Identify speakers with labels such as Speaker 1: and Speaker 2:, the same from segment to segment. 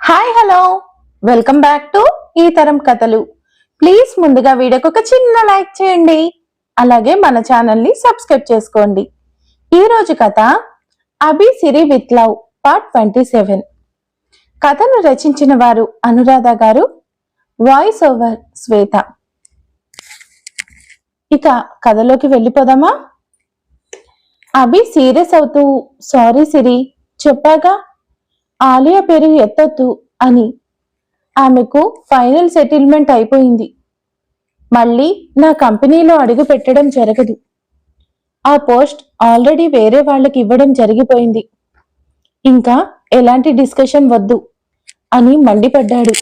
Speaker 1: Hi hello. Welcome back to ఈ తరం కథలు. ప్లీజ్ ముందుగా వీడియోకి ఒక చిన్న లైక్ చేయండి. అలాగే మన ఛానల్ని సబ్స్క్రైబ్ చేసుకోండి. ఈ రోజు కథ Abhi Siri with love part twenty seven. కథను రచించిన వారు అనురాధ గారు వాయిస్ ఓవర్ శ్వేత. ఇక కథలోకి వెళ్ళిపోదామా? అభి సీరియస్ అవుతూ సారీ సిరి చెప్పాగా ఆలియా పేరు ఎత్తొద్దు అని. ఆమెకు ఫైనల్ సెటిల్మెంట్ అయిపోయింది. మళ్ళీ నా కంపెనీలో అడుగు పెట్టడం జరగదు. ఆ పోస్ట్ ఆల్రెడీ వేరే వాళ్ళకి ఇవ్వడం జరిగిపోయింది. ఇంకా ఎలాంటి డిస్కషన్ వద్దు అని మండిపడ్డాడు.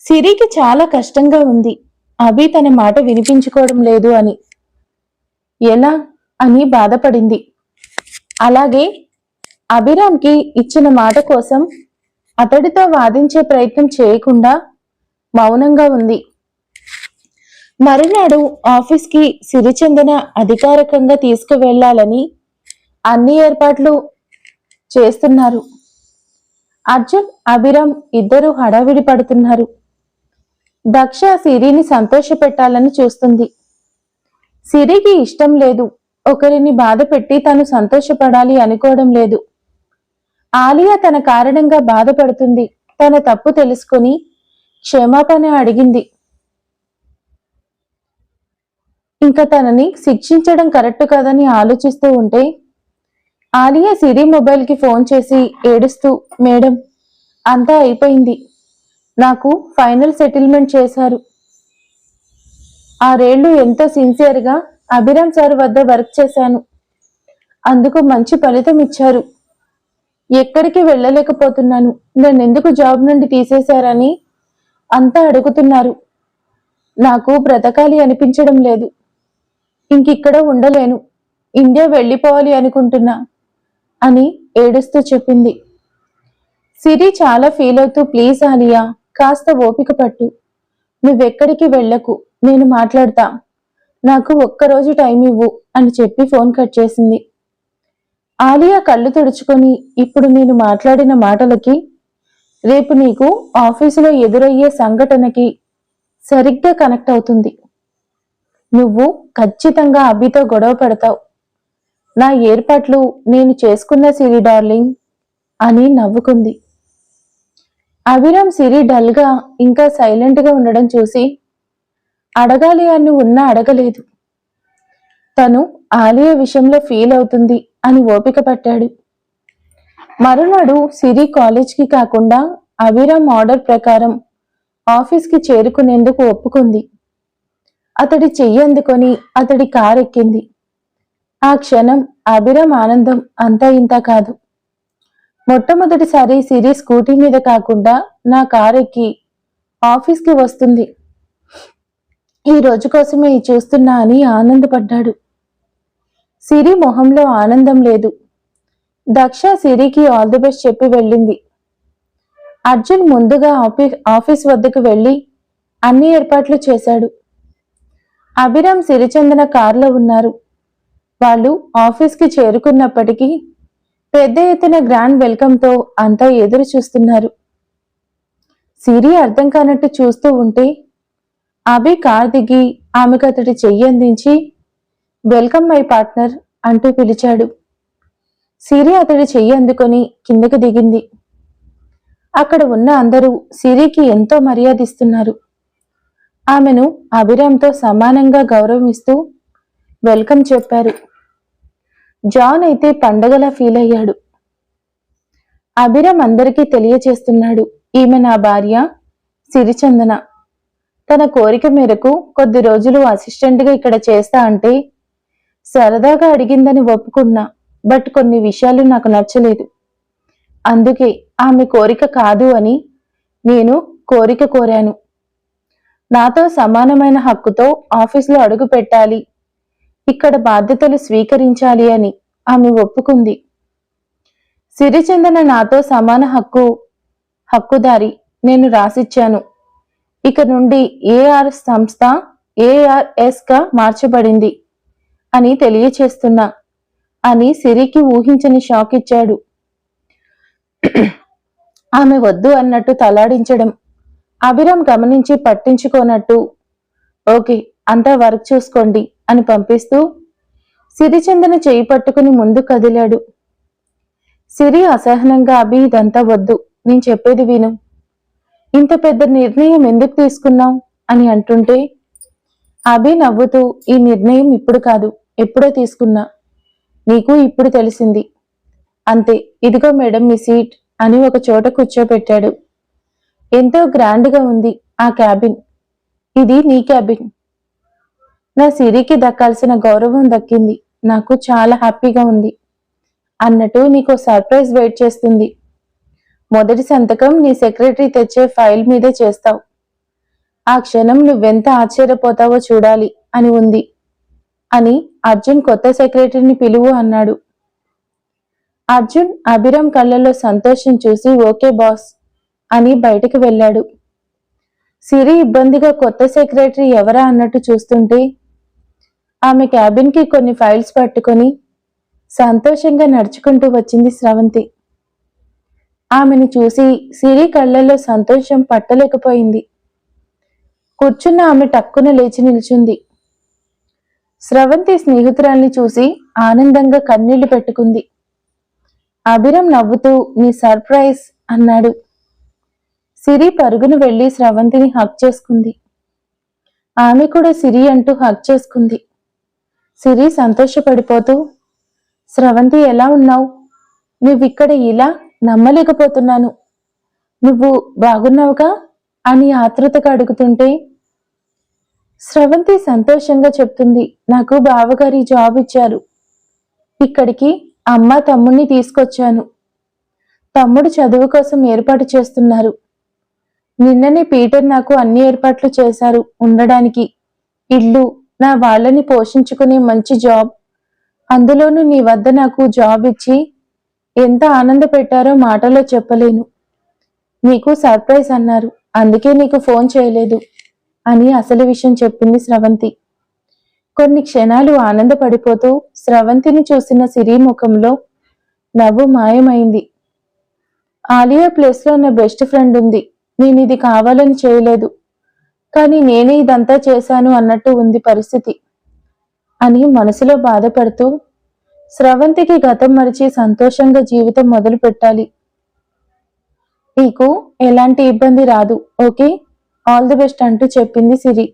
Speaker 1: సిరికి చాలా కష్టంగా ఉంది. అభి తన మాట వినిపించుకోవడం లేదు అని. ఎలా? అని బాధపడింది. అలాగే అభిరామ్కి ఇచ్చిన మాట కోసం అతడితో వాదించే ప్రయత్నం చేయకుండా మౌనంగా ఉంది. మరునాడు ఆఫీస్కి సిరిచందన అధికారికంగా తీసుకువెళ్ళాలని అన్ని ఏర్పాట్లు చేస్తున్నారు. అర్జున్ అభిరామ్ ఇద్దరు హడావిడి పడుతున్నారు. దక్ష సిరిని సంతోషపెట్టాలని చూస్తుంది. సిరికి ఇష్టం లేదు. ఒకరిని బాధ పెట్టి తను సంతోషపడాలి అనుకోవడం లేదు. ఆలియా తన కారణంగా బాధపడుతుంది. తన తప్పు తెలుసుకుని క్షమాపణ అడిగింది. ఇంకా తనని శిక్షించడం కరెక్ట్ కాదని ఆలోచిస్తూ ఉంటే ఆలియా సిరి మొబైల్కి ఫోన్ చేసి ఏడుస్తూ మేడం అంతా అయిపోయింది. నాకు ఫైనల్ సెటిల్మెంట్ చేశారు. ఆరేళ్ళు ఎంతో సిన్సియర్గా అభిరామ్ సార్ వద్ద వర్క్ చేశాను. అందుకు మంచి ఫలితం ఇచ్చారు. ఎక్కడికి వెళ్ళలేకపోతున్నాను. నన్ను ఎందుకు జాబ్ నుండి తీసేశారని అంతా అడుగుతున్నారు. నాకు బ్రతకాలి అనిపించడం లేదు. ఇంకిక్కడ ఉండలేను. ఇండియా వెళ్ళిపోవాలి అనుకుంటున్నా అని ఏడుస్తూ చెప్పింది. సిరి చాలా ఫీల్ అవుతూ ప్లీజ్ ఆలియా కాస్త ఓపిక పట్టు. నువ్వెక్కడికి వెళ్ళకు. నేను మాట్లాడతా. నాకు ఒక్కరోజు టైం ఇవ్వు అని చెప్పి ఫోన్ కట్ చేసింది. ఆలియా కళ్ళు తుడుచుకొని ఇప్పుడు నేను మాట్లాడిన మాటలకి రేపు నీకు ఆఫీసులో ఎదురయ్యే సంఘటనకి సరిగ్గా కనెక్ట్ అవుతుంది. నువ్వు ఖచ్చితంగా అభితో గొడవ పడతావు. నా ఏర్పాట్లు నేను చేసుకున్న సిరి డార్లింగ్ అని నవ్వుకుంది. అభిరామ్ సిరి డల్గా ఇంకా సైలెంట్గా ఉండడం చూసి అడగాలి అని ఉన్నా అడగలేదు. తను ఆలియా విషయంలో ఫీల్ అవుతుంది. అని ఓపిక పట్టాడు. మరునాడు సిరి కాలేజ్కి కాకుండా అభిరామ్ ఆర్డర్ ప్రకారం ఆఫీస్కి చేరుకునేందుకు ఒప్పుకుంది. అతడి చెయ్యి అందుకొని అతడి కారు ఎక్కింది. ఆ క్షణం అభిరామ్ ఆనందం అంతా ఇంత కాదు. మొట్టమొదటిసారి సిరి స్కూటీ మీద కాకుండా నా కారు ఎక్కి ఆఫీస్కి వస్తుంది. ఈ రోజు కోసమే చూస్తున్నా అని ఆనందపడ్డాడు. సిరి మొహంలో ఆనందం లేదు. దక్ష సిరికి ఆల్ ది బెస్ట్ చెప్పి వెళ్ళింది. అర్జున్ ముందుగా ఆఫీస్ ఆఫీస్ వద్దకు వెళ్ళి అన్ని ఏర్పాట్లు చేశాడు. అభిరామ్ సిరిచందన కారులో ఉన్నారు. వాళ్ళు ఆఫీస్కి చేరుకున్నప్పటికీ పెద్ద ఎత్తున గ్రాండ్ వెల్కమ్తో అంతా ఎదురు చూస్తున్నారు. సిరి అర్థం కానట్టు చూస్తూ ఉంటే అభి కార్ దిగి ఆమెకు అతడి చెయ్యి అందించి వెల్కమ్ మై పార్ట్నర్ అంటూ పిలిచాడు. సిరి అతడి చెయ్యి అందుకొని కిందకి దిగింది. అక్కడ ఉన్న అందరూ సిరికి ఎంతో మర్యాదిస్తున్నారు. ఆమెను అభిరామ్తో సమానంగా గౌరవిస్తూ వెల్కమ్ చెప్పారు. జాన్ అయితే పండగలా ఫీల్ అయ్యాడు. అభిరామ్ అందరికీ తెలియచేస్తున్నాడు. ఈమె నా భార్య సిరిచందన తన కోరిక మేరకు కొద్ది రోజులు అసిస్టెంట్గా ఇక్కడ చేస్తా అంటే సరదాగా అడిగిందని ఒప్పుకున్నా బట్ కొన్ని విషయాలు నాకు నచ్చలేదు. అందుకే ఆమె కోరిక కాదు అని నేను కోరిక కోరాను. నాతో సమానమైన హక్కుతో ఆఫీసులో అడుగు పెట్టాలి ఇక్కడ బాధ్యతలు స్వీకరించాలి అని ఆమె ఒప్పుకుంది. సిరిచందన నాతో సమాన హక్కు హక్కుదారి నేను రాసిచ్చాను. ఇక నుండి ఏఆర్ సంస్థ ఏఆర్ఎస్గా మార్చబడింది. అని తెలియచేస్తున్నా. అని సిరికి ఊహించని షాక్ ఇచ్చాడు. ఆమె వద్దు అన్నట్టు తలాడించడం. అభిరామ్ గమనించి పట్టించుకోనట్టు. ఓకే అంతా వర్క్ చూసుకోండి అని పంపిస్తూ సిరిచందన చేయి పట్టుకుని ముందు కదిలాడు. సిరి అసహనంగా అభి ఇదంతా వద్దు నేను చెప్పేది విను. ఇంత పెద్ద నిర్ణయం ఎందుకు తీసుకున్నావు? అని అంటుంటే అభి నవ్వుతూ ఈ నిర్ణయం ఇప్పుడు కాదు. ఎప్పుడో తీసుకున్నా. నీకు ఇప్పుడు తెలిసింది. అంతే ఇదిగో మేడం మీ సీట్ అని ఒక చోట కూర్చోబెట్టాడు. ఎంతో గ్రాండ్గా ఉంది ఆ క్యాబిన్. ఇది నీ క్యాబిన్. నా సిరికి దక్కాల్సిన గౌరవం దక్కింది. నాకు చాలా హ్యాపీగా ఉంది. అన్నట్టు నీకు సర్ప్రైజ్ వెయిట్ చేస్తుంది. మొదటి సంతకం నీ సెక్రటరీ తెచ్చే ఫైల్ మీదే చేస్తావు. ఆ క్షణం నువ్వెంత ఆశ్చర్యపోతావో చూడాలి అని ఉంది. అని అర్జున్ కొత్త సెక్రటరీని పిలువు అన్నాడు. అర్జున్ అభిరామ్ కళ్ళల్లో సంతోషం చూసి ఓకే బాస్ అని బయటికి వెళ్ళాడు. సిరి ఇబ్బందిగా కొత్త సెక్రటరీ ఎవరా అన్నట్టు చూస్తుంటే ఆమె క్యాబిన్కి కొన్ని ఫైల్స్ పట్టుకొని సంతోషంగా నడుచుకుంటూ వచ్చింది స్రవంతి. ఆమెను చూసి సిరి కళ్ళల్లో సంతోషం పట్టలేకపోయింది. కూర్చున్న ఆమె టక్కున లేచి నిల్చుంది. స్రవంతి స్నేహితురాల్ని చూసి ఆనందంగా కన్నీళ్ళు పెట్టుకుంది. అభిరం నవ్వుతూ నీ సర్ప్రైజ్ అన్నాడు. సిరి పరుగును వెళ్ళి స్రవంతిని హక్ చేసుకుంది. ఆమె కూడా సిరి అంటూ హక్ చేసుకుంది. సిరి సంతోషపడిపోతూ స్రవంతి ఎలా ఉన్నావు? నువ్విక్కడ ఇలా నమ్మలేకపోతున్నాను. నువ్వు బాగున్నావుగా? అని ఆతృతగా అడుగుతుంటే స్రవంతి సంతోషంగా చెప్తుంది నాకు బావగారి జాబ్ ఇచ్చారు. ఇక్కడికి అమ్మ తమ్ముణ్ణి తీసుకొచ్చాను. తమ్ముడు చదువు కోసం ఏర్పాటు చేస్తున్నారు. నిన్ననే పీటర్ నాకు అన్ని ఏర్పాట్లు చేశారు ఉండడానికి. ఇల్లు నా వాళ్ళని పోషించుకునే మంచి జాబ్. అందులోనూ నీ వద్ద నాకు జాబ్ ఇచ్చి ఎంత ఆనంద పెట్టారో మాటలో చెప్పలేను. నీకు సర్ప్రైజ్ అన్నారు అందుకే నీకు ఫోన్ చేయలేదు. అని అసలు విషయం చెప్పింది స్రవంతి. కొన్ని క్షణాలు ఆనందపడిపోతూ స్రవంతిని చూసిన సిరి ముఖంలో నవ్వు మాయమైంది. ఆలియా ప్లేస్లో నా బెస్ట్ ఫ్రెండ్ ఉంది. నేను ఇది కావాలని చేయలేదు. కానీ నేనే ఇదంతా చేశాను అన్నట్టు ఉంది పరిస్థితి అని మనసులో బాధపడుతూ స్రవంతికి గతం మరిచి సంతోషంగా జీవితం మొదలు పెట్టాలి నీకు ఎలాంటి ఇబ్బంది రాదు ఓకే? ఆల్ ది బెస్ట్ అంటూ చెప్పింది సిరి.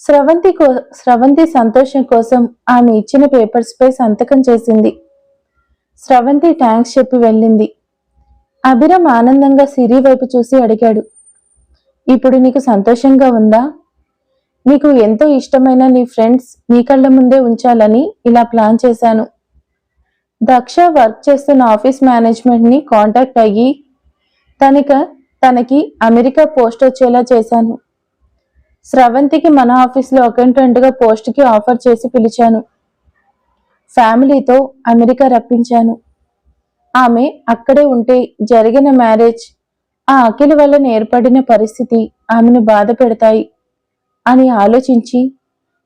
Speaker 1: స్రవంతి కో స్రవంతి సంతోషం కోసం ఆమె ఇచ్చిన పేపర్స్ పై సంతకం చేసింది. స్రవంతి థ్యాంక్స్ చెప్పి వెళ్ళింది. అభిరామ్ ఆనందంగా సిరి వైపు చూసి అడిగాడు. ఇప్పుడు నీకు సంతోషంగా ఉందా? నీకు ఎంతో ఇష్టమైన నీ ఫ్రెండ్స్ నీ కళ్ళ ముందే ఉంచాలని ఇలా ప్లాన్ చేశాను. దక్ష వర్క్ చేస్తున్న ఆఫీస్ మేనేజ్మెంట్ని కాంటాక్ట్ అయ్యి తనక తనకి అమెరికా పోస్ట్ వచ్చేలా చేశాను. స్రవంతికి మన ఆఫీస్లో అకౌంటెంట్ పోస్ట్కి ఆఫర్ చేసి పిలిచాను. ఫ్యామిలీతో అమెరికా రప్పించాను. ఆమె అక్కడే ఉంటే జరిగిన మ్యారేజ్ ఆ అఖిల్ వల్ల ఏర్పడిన పరిస్థితి ఆమెను బాధ పెడతాయి అని ఆలోచించి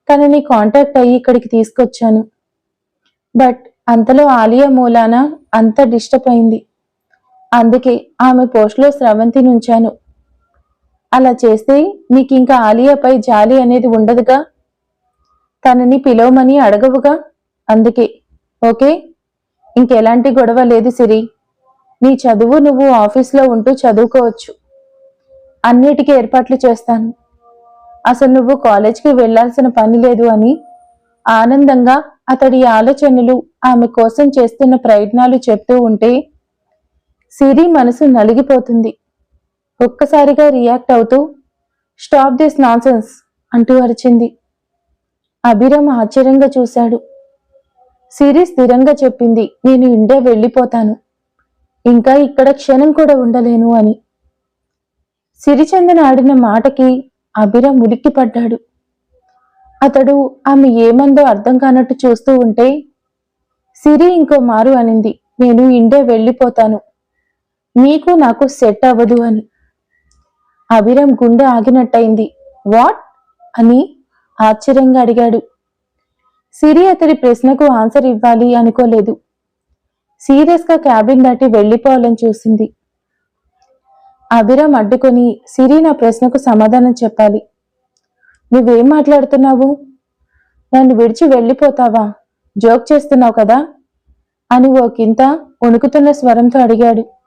Speaker 1: తనని కాంటాక్ట్ అయ్యి ఇక్కడికి తీసుకొచ్చాను. బట్ అంతలో ఆలియా మూలాన అంత డిస్టర్బ్ అయింది. అందుకే ఆమె పోస్ట్లో స్రవంతి నుంచాను. అలా చేస్తే నీకు ఇంకా ఆలియాపై జాలి అనేది ఉండదుగా? తనని పిలవమని అడగవుగా? అందుకే. ఓకే? ఇంకెలాంటి గొడవ లేదు సిరి. నీ చదువు నువ్వు ఆఫీస్లో ఉంటూ చదువుకోవచ్చు. అన్నిటికీ ఏర్పాట్లు చేస్తాను. అసలు నువ్వు కాలేజ్కి వెళ్ళాల్సిన పని లేదు అని ఆనందంగా అతడి ఆలోచనలు ఆమె కోసం చేస్తున్న ప్రయత్నాలు చెప్తూ ఉంటే సిరి మనసు నలిగిపోతుంది. ఒక్కసారిగా రియాక్ట్ అవుతూ స్టాప్ దిస్ నాన్సెన్స్ అంటూ అరిచింది. అభిరామ్ ఆశ్చర్యంగా చూశాడు. సిరి స్థిరంగా చెప్పింది నేను ఇండియా వెళ్ళిపోతాను. ఇంకా ఇక్కడ క్షణం కూడా ఉండలేను అని. సిరిచందన ఆడిన మాటకి అభిరామ్ ఉలిక్కిపడ్డాడు. అతడు ఆమె ఏమందో అర్థం కానట్టు చూస్తూ ఉంటే సిరి ఇంకో మారు అనింది. నేను ఇండియా వెళ్ళిపోతాను. మీకు నాకు సెట్ అవ్వదు అని. అభిరామ్ గుండె ఆగినట్టయింది. వాట్? అని ఆశ్చర్యంగా అడిగాడు. సిరి అతడి ప్రశ్నకు ఆన్సర్ ఇవ్వాలి అనుకోలేదు. సీరియస్గా క్యాబిన్ దాటి వెళ్ళిపోవాలని చూసింది. అభిరామ్ అడ్డుకొని సిరి నా ప్రశ్నకు సమాధానం చెప్పాలి. నువ్వేం మాట్లాడుతున్నావు? నన్ను విడిచి వెళ్ళిపోతావా? జోక్ చేస్తున్నావు కదా? అని ఓ కింత వణుకుతున్న స్వరంతో అడిగాడు.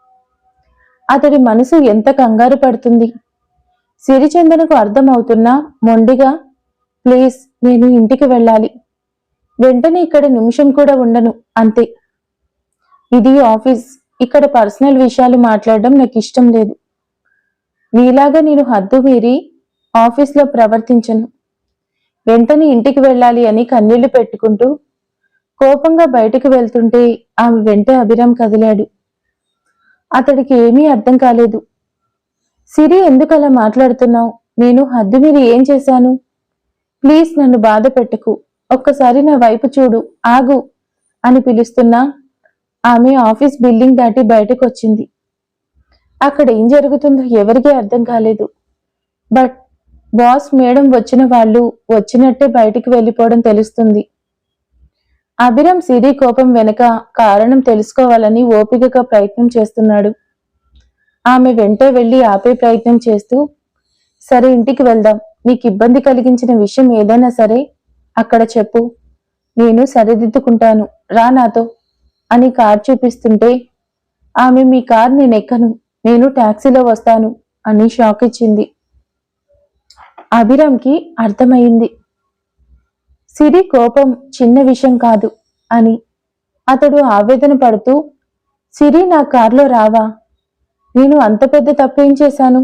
Speaker 1: అతడి మనసు ఎంత కంగారు పడుతుంది? సిరిచందనకు అర్థమవుతున్నా మొండిగా ప్లీజ్ నేను ఇంటికి వెళ్ళాలి. వెంటనే ఇక్కడ నిమిషం కూడా ఉండను అంతే. ఇది ఆఫీస్. ఇక్కడ పర్సనల్ విషయాలు మాట్లాడడం నాకు ఇష్టం లేదు. నీలాగా నేను హద్దు మీరి ఆఫీస్లో ప్రవర్తించను. వెంటనే ఇంటికి వెళ్ళాలి అని కన్నీళ్ళు పెట్టుకుంటూ కోపంగా బయటకు వెళ్తుంటే ఆమె వెంట అభిరామ్ కదిలాడు. అతడికి ఏమీ అర్థం కాలేదు. సిరి ఎందుకు అలా మాట్లాడుతున్నావు? నేను హద్దు మీద ఏం చేశాను? ప్లీజ్ నన్ను బాధ పెట్టకు. ఒక్కసారి నా వైపు చూడు. ఆగు అని పిలుస్తున్నా ఆమె ఆఫీస్ బిల్డింగ్ దాటి బయటకు వచ్చింది అక్కడ ఏం జరుగుతుందో ఎవరికీ అర్థం కాలేదు. బట్ బాస్ మేడం వచ్చిన వాళ్ళు వచ్చినట్టే బయటికి వెళ్ళిపోవడం తెలుస్తుంది. అభిరామ్ సిరి కోపం వెనుక కారణం తెలుసుకోవాలని ఓపికగా ప్రయత్నం చేస్తున్నాడు. ఆమె వెంటే వెళ్ళి ఆపే ప్రయత్నం చేస్తూ సరే ఇంటికి వెళ్దాం నీకు ఇబ్బంది కలిగించిన విషయం ఏదైనా సరే అక్కడ చెప్పు. నేను సరిదిద్దుకుంటాను రా నాతో అని కార్ చూపిస్తుంటే ఆమె మీ కార్ నేను ఎక్కను నేను టాక్సీలో వస్తాను అని షాక్ ఇచ్చింది. అభిరామ్కి అర్థమైంది. సిరి కోపం చిన్న విషయం కాదు అని అతడు ఆవేదన పడుతూ సిరి నా కార్లో రావా? నేను అంత పెద్ద తప్పేం చేశాను?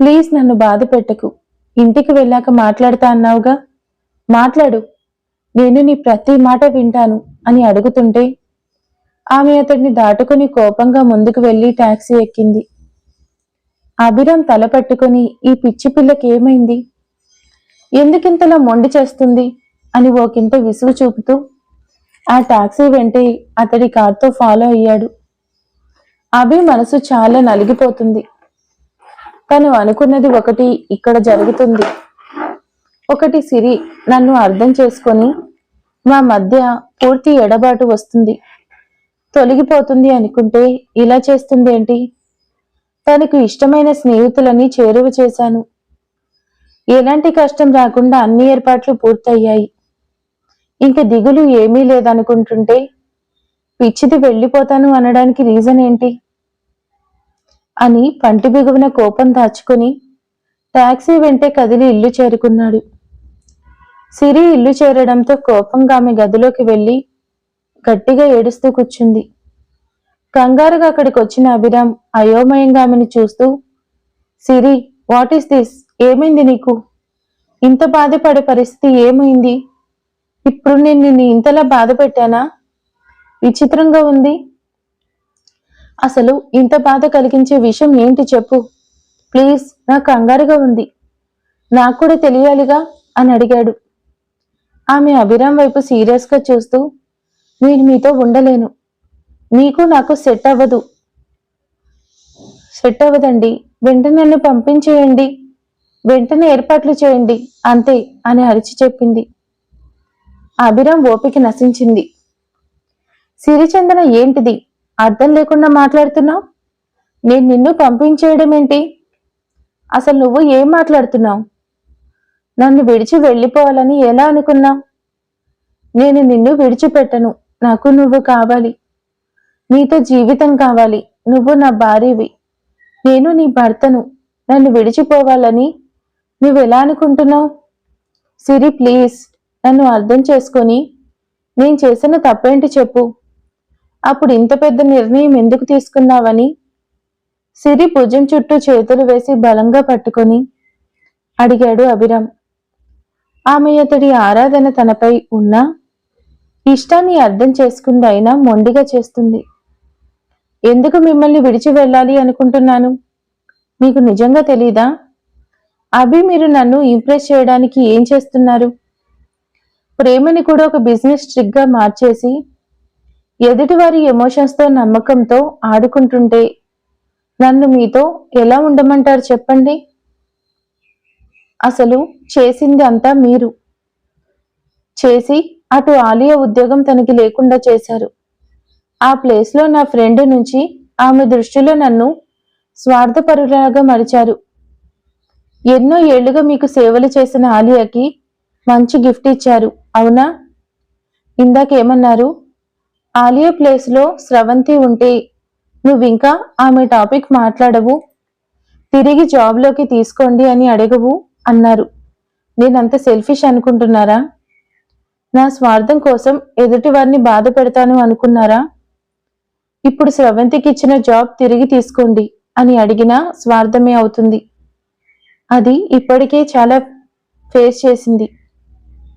Speaker 1: ప్లీజ్ నన్ను బాధ పెట్టకు. ఇంటికి వెళ్ళాక మాట్లాడతా అన్నావుగా? మాట్లాడు. నేను నీ ప్రతి మాట వింటాను అని అడుగుతుంటే ఆమె అతడిని దాటుకుని కోపంగా ముందుకు వెళ్ళి టాక్సీ ఎక్కింది. అభిరామ్ తల పట్టుకుని ఈ పిచ్చి పిల్లకి ఏమైంది ఎందుకింతలా మొండి చేస్తుంది? అని ఓకింప విసుగు చూపుతూ ఆ టాక్సీ వెంటే అతడి కార్తో ఫాలో అయ్యాడు. అభి మనసు చాలా నలిగిపోతుంది. తను అనుకున్నది ఒకటి ఇక్కడ జరుగుతుంది. ఒకటి సిరి నన్ను అర్థం చేసుకొని మా మధ్య పూర్తి ఎడబాటు వస్తుంది. తొలగిపోతుంది అనుకుంటే ఇలా చేస్తుంది ఏంటి? తనకు ఇష్టమైన స్నేహితులని చేరువ చేశాను. ఎలాంటి కష్టం రాకుండా అన్ని ఏర్పాట్లు పూర్తయ్యాయి. ఇంక దిగులు ఏమీ లేదనుకుంటుంటే పిచ్చిది వెళ్ళిపోతాను అనడానికి రీజన్ ఏంటి? అని పంటి బిగువున కోపం దాచుకుని టాక్సీ వెంటే కదిలి ఇల్లు చేరుకున్నాడు. సిరి ఇల్లు చేరడంతో కోపంగా ఆమె గదిలోకి వెళ్ళి గట్టిగా ఏడుస్తూ కూర్చుంది. కంగారుగా అక్కడికి వచ్చిన అభిరామ్ అయోమయంగా ఆమెను చూస్తూ సిరి వాట్ ఈస్ దిస్ ఏమైంది నీకు? ఇంత బాధపడే పరిస్థితి ఏమైంది? ఇప్పుడు నేను నిన్ను ఇంతలా బాధ పెట్టానా? విచిత్రంగా ఉంది. అసలు ఇంత బాధ కలిగించే విషయం ఏంటి చెప్పు. ప్లీజ్ నాకు కంగారుగా ఉంది. నాకు కూడా తెలియాలిగా అని అడిగాడు. ఆమె అభిరామ్ వైపు సీరియస్గా చూస్తూ నేను మీతో ఉండలేను. మీకు నాకు సెట్ అవ్వదు. సెట్ అవ్వదండి. వెంటనే నన్ను పంపించేయండి. వెంటనే ఏర్పాట్లు చేయండి. అంతే అని అరిచి చెప్పింది. అభిరామ్ ఓపిక నశించింది. సిరిచందన ఏంటిది? అర్థం లేకుండా మాట్లాడుతున్నావు? నేను నిన్ను పంపించేయడం ఏంటి? అసలు నువ్వు ఏం మాట్లాడుతున్నావు? నన్ను విడిచి వెళ్ళిపోవాలని ఎలా అనుకున్నావు? నేను నిన్ను విడిచిపెట్టను. నాకు నువ్వు కావాలి. నీతో జీవితం కావాలి. నువ్వు నా భార్యవి. నేను నీ భర్తను. నన్ను విడిచిపోవాలని నువ్వు ఎలా అనుకుంటున్నావు? సిరి ప్లీజ్. నన్ను అర్థం చేసుకొని నేను చేసిన తప్పేంటి చెప్పు? అప్పుడు ఇంత పెద్ద నిర్ణయం ఎందుకు తీసుకున్నావని? సిరి భుజం చుట్టూ చేతులు వేసి బలంగా పట్టుకొని అడిగాడు అభిరామ్. ఆమె అతడి ఆరాధన తనపై ఉన్న? ఇష్టాన్ని అర్థం చేసుకుంది అయినా మొండిగా చేస్తుంది. ఎందుకు మిమ్మల్ని విడిచి వెళ్ళాలి అనుకుంటున్నాను? మీకు నిజంగా తెలీదా? అభి మీరు నన్ను ఇంప్రెస్ చేయడానికి ఏం చేస్తున్నారు? ప్రేమని కూడా ఒక బిజినెస్ ట్రిక్గా మార్చేసి ఎదుటివారి వారి ఎమోషన్స్తో నమ్మకంతో ఆడుకుంటుంటే నన్ను మీతో ఎలా ఉండమంటారు చెప్పండి? అసలు చేసింది అంతా మీరు. చేసి అటు ఆలియా ఉద్యోగం తనకి లేకుండా చేశారు. ఆ ప్లేస్లో నా ఫ్రెండ్ నుంచి ఆమె దృష్టిలో నన్ను స్వార్థపరులాగా మరిచారు. ఎన్నో ఏళ్ళుగా మీకు సేవలు చేసిన ఆలియాకి మంచి గిఫ్ట్ ఇచ్చారు. అవునా? ఇందాకేమన్నారు? ఆలియా ప్లేస్లో స్రవంతి ఉంటే నువ్వింకా ఆమె టాపిక్ మాట్లాడవు? తిరిగి జాబ్లోకి తీసుకోండి అని అడగవు అన్నారు. నేనంత సెల్ఫిష్ అనుకుంటున్నారా? నా స్వార్థం కోసం ఎదుటి వారిని బాధ పెడతాను అనుకున్నారా? ఇప్పుడు స్రవంతికి ఇచ్చిన జాబ్ తిరిగి తీసుకోండి అని అడిగినా స్వార్థమే అవుతుంది. అది ఇప్పటికే చాలా ఫేస్ చేసింది.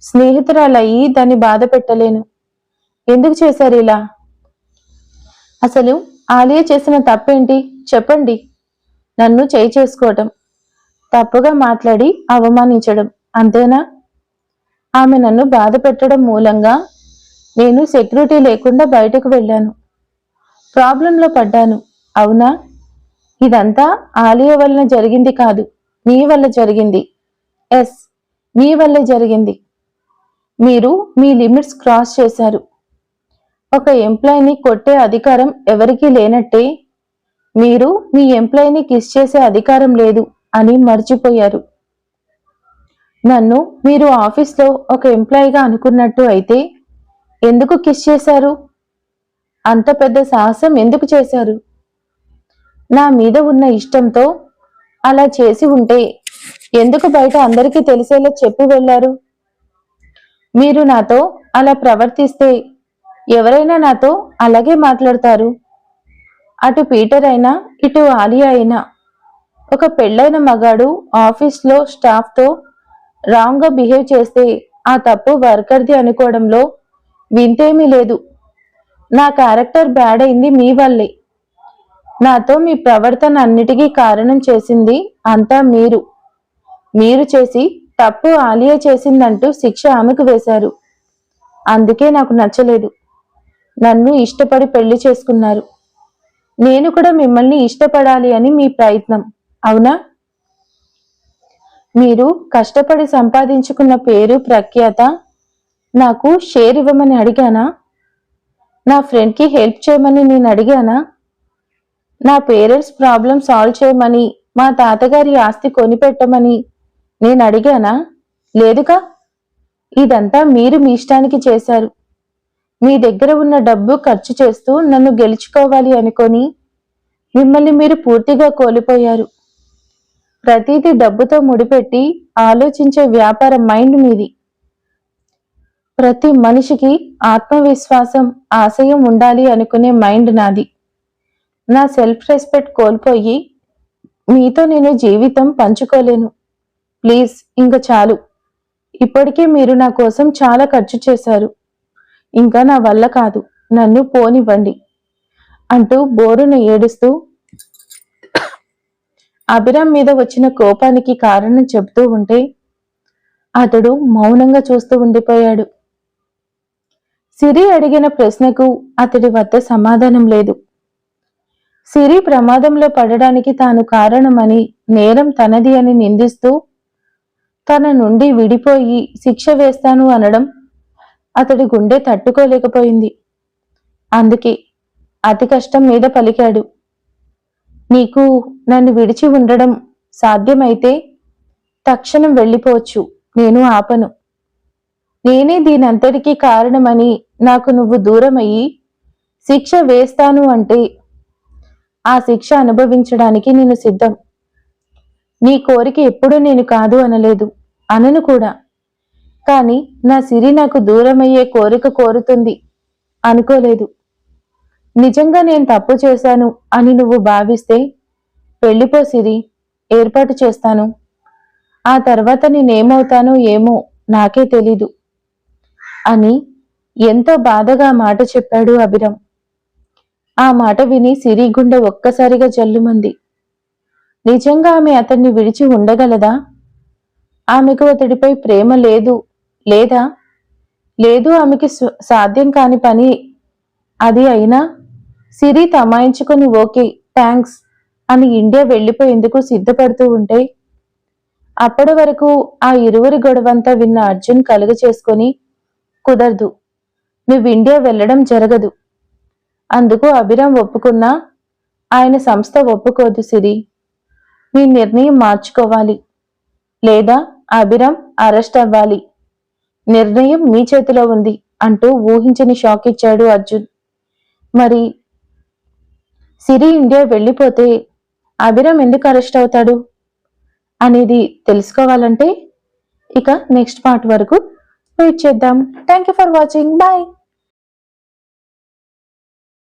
Speaker 1: స్నేహితురాలయ్యి దాన్ని బాధ పెట్టలేను. ఎందుకు చేశారు ఇలా? అసలు ఆలియా చేసిన తప్పేంటి? చెప్పండి. నన్ను చేయి చేసుకోవటం. తప్పుగా మాట్లాడి అవమానించడం. అంతేనా? ఆమె నన్ను బాధ పెట్టడం మూలంగా నేను సెక్యూరిటీ లేకుండా బయటకు వెళ్ళాను. ప్రాబ్లంలో పడ్డాను. అవునా? ఇదంతా ఆలియా వలన జరిగింది కాదు. మీ వల్ల జరిగింది. ఎస్ మీ వల్లే జరిగింది. మీరు మీ లిమిట్స్ క్రాస్ చేశారు. ఒక ఎంప్లాయీని కొట్టే అధికారం ఎవరికీ లేనట్టే మీరు మీ ఎంప్లాయీని కిస్ చేసే అధికారం లేదు అని మర్చిపోయారు. నన్ను మీరు ఆఫీస్లో ఒక ఎంప్లాయీగా అనుకున్నట్టు అయితే ఎందుకు కిస్ చేశారు? అంత పెద్ద సాహసం ఎందుకు చేశారు? నా మీద ఉన్న ఇష్టంతో అలా చేసి ఉంటే ఎందుకు బయట అందరికీ తెలిసేలా చెప్పి వెళ్ళారు? మీరు నాతో అలా ప్రవర్తిస్తే ఎవరైనా నాతో అలాగే మాట్లాడతారు. అటు పీటర్ అయినా ఇటు ఆలియా అయినా ఒక పెళ్ళైన మగాడు ఆఫీస్లో స్టాఫ్తో రాంగ్గా బిహేవ్ చేస్తే ఆ తప్పు వర్కర్ది అనుకోవడంలో వింతేమీ లేదు. నా క్యారెక్టర్ బ్యాడ్ అయింది మీ వల్లే. నాతో మీ ప్రవర్తన అన్నిటికీ కారణం చేసింది అంతా మీరు. మీరు చేసి తప్పు ఆలియా చేసిందంటూ శిక్ష ఆమెకు వేశారు. అందుకే నాకు నచ్చలేదు. నన్ను ఇష్టపడి పెళ్ళి చేసుకున్నారు. నేను కూడా మిమ్మల్ని ఇష్టపడాలి అని మీ ప్రయత్నం అవునా? మీరు కష్టపడి సంపాదించుకున్న పేరు ప్రఖ్యాత నాకు షేర్ ఇవ్వమని అడిగానా? నా ఫ్రెండ్కి హెల్ప్ చేయమని నేను అడిగానా? నా పేరెంట్స్ ప్రాబ్లం సాల్వ్ చేయమని మా తాతగారి ఆస్తి కొనిపెట్టమని నేను అడిగానా? లేదుగా. ఇదంతా మీరు మీ ఇష్టానికి చేశారు. మీ దగ్గర ఉన్న డబ్బు ఖర్చు చేస్తూ నన్ను గెలుచుకోవాలి అనుకొని మిమ్మల్ని మీరు పూర్తిగా కోల్పోయారు. ప్రతిదీ డబ్బుతో ముడిపెట్టి ఆలోచించే వ్యాపార మైండ్ మీది. ప్రతి మనిషికి ఆత్మవిశ్వాసం ఆశయం ఉండాలి అనుకునే మైండ్ నాది. నా సెల్ఫ్ రెస్పెక్ట్ కోల్పోయి మీతో నేను జీవితం పంచుకోలేను. ప్లీజ్ ఇంకా చాలు. ఇప్పటికే మీరు నా కోసం చాలా ఖర్చు చేశారు. ఇంకా నా వల్ల కాదు నన్ను పోనివ్వండి అంటూ బోరును ఏడుస్తూ అభిరామ్ మీద వచ్చిన కోపానికి కారణం చెబుతూ ఉంటే అతడు మౌనంగా చూస్తూ ఉండిపోయాడు. సిరి అడిగిన ప్రశ్నకు అతడి వద్ద సమాధానం లేదు. సిరి ప్రమాదంలో పడడానికి తాను కారణమని నేరం తనది అని నిందిస్తూ తన నుండి విడిపోయి శిక్ష వేస్తాను అనడం అతడి గుండె తట్టుకోలేకపోయింది. అందుకే అతి కష్టం మీద పలికాడు. నీకు నన్ను విడిచి ఉండడం సాధ్యమైతే తక్షణం వెళ్ళిపోవచ్చు. నేను ఆపను. నేనే దీనంతటికీ కారణమని నాకు నువ్వు దూరమయ్యి శిక్ష వేస్తాను అంటే ఆ శిక్ష అనుభవించడానికి నేను సిద్ధం. నీ కోరిక ఎప్పుడూ నేను కాదు అనలేదు అనను కూడా. కానీ నా సిరి నాకు దూరమయ్యే కోరిక కోరుతుంది అనుకోలేదు. నిజంగా నేను తప్పు చేశాను అని నువ్వు భావిస్తే వెళ్ళిపో సిరి ఏర్పాటు చేస్తాను. ఆ తర్వాత నేనేమవుతానో ఏమో నాకే తెలీదు అని ఎంతో బాధగా మాట చెప్పాడు అభిరామ్. ఆ మాట విని సిరి గుండె ఒక్కసారిగా జల్లుమంది. నిజంగా ఆమె అతన్ని విడిచి ఉండగలదా? ఆమెకు అతడిపై ప్రేమ లేదు లేదా? లేదు ఆమెకి సాధ్యం కాని పని అది అయినా? సిరి తమాయించుకొని ఓకే థ్యాంక్స్ అని ఇండియా వెళ్ళిపోయేందుకు సిద్ధపడుతూ ఉంటే? అప్పటి వరకు ఆ ఇరువురి గొడవంతా విన్న అర్జున్ కలుగ చేసుకొని కుదరదు నువ్వు ఇండియా వెళ్ళడం జరగదు. అందుకు అభిరామ్ ఒప్పుకున్నా ఆయన సంస్థ ఒప్పుకోదు సిరి. మీ నిర్ణయం మార్చుకోవాలి. లేదా అభిరామ్ అరెస్ట్ అవ్వాలి. నిర్ణయం మీ చేతిలో ఉంది అంటూ ఊహించని షాక్ ఇచ్చాడు అర్జున్. మరి సిరి ఇండియా వెళ్ళిపోతే అభిరామ్ ఎందుకు అరెస్ట్ అవుతాడు? అనేది తెలుసుకోవాలంటే ఇక నెక్స్ట్ పార్ట్ వరకు వెయిట్ చేద్దాం. Thank you for watching. Bye.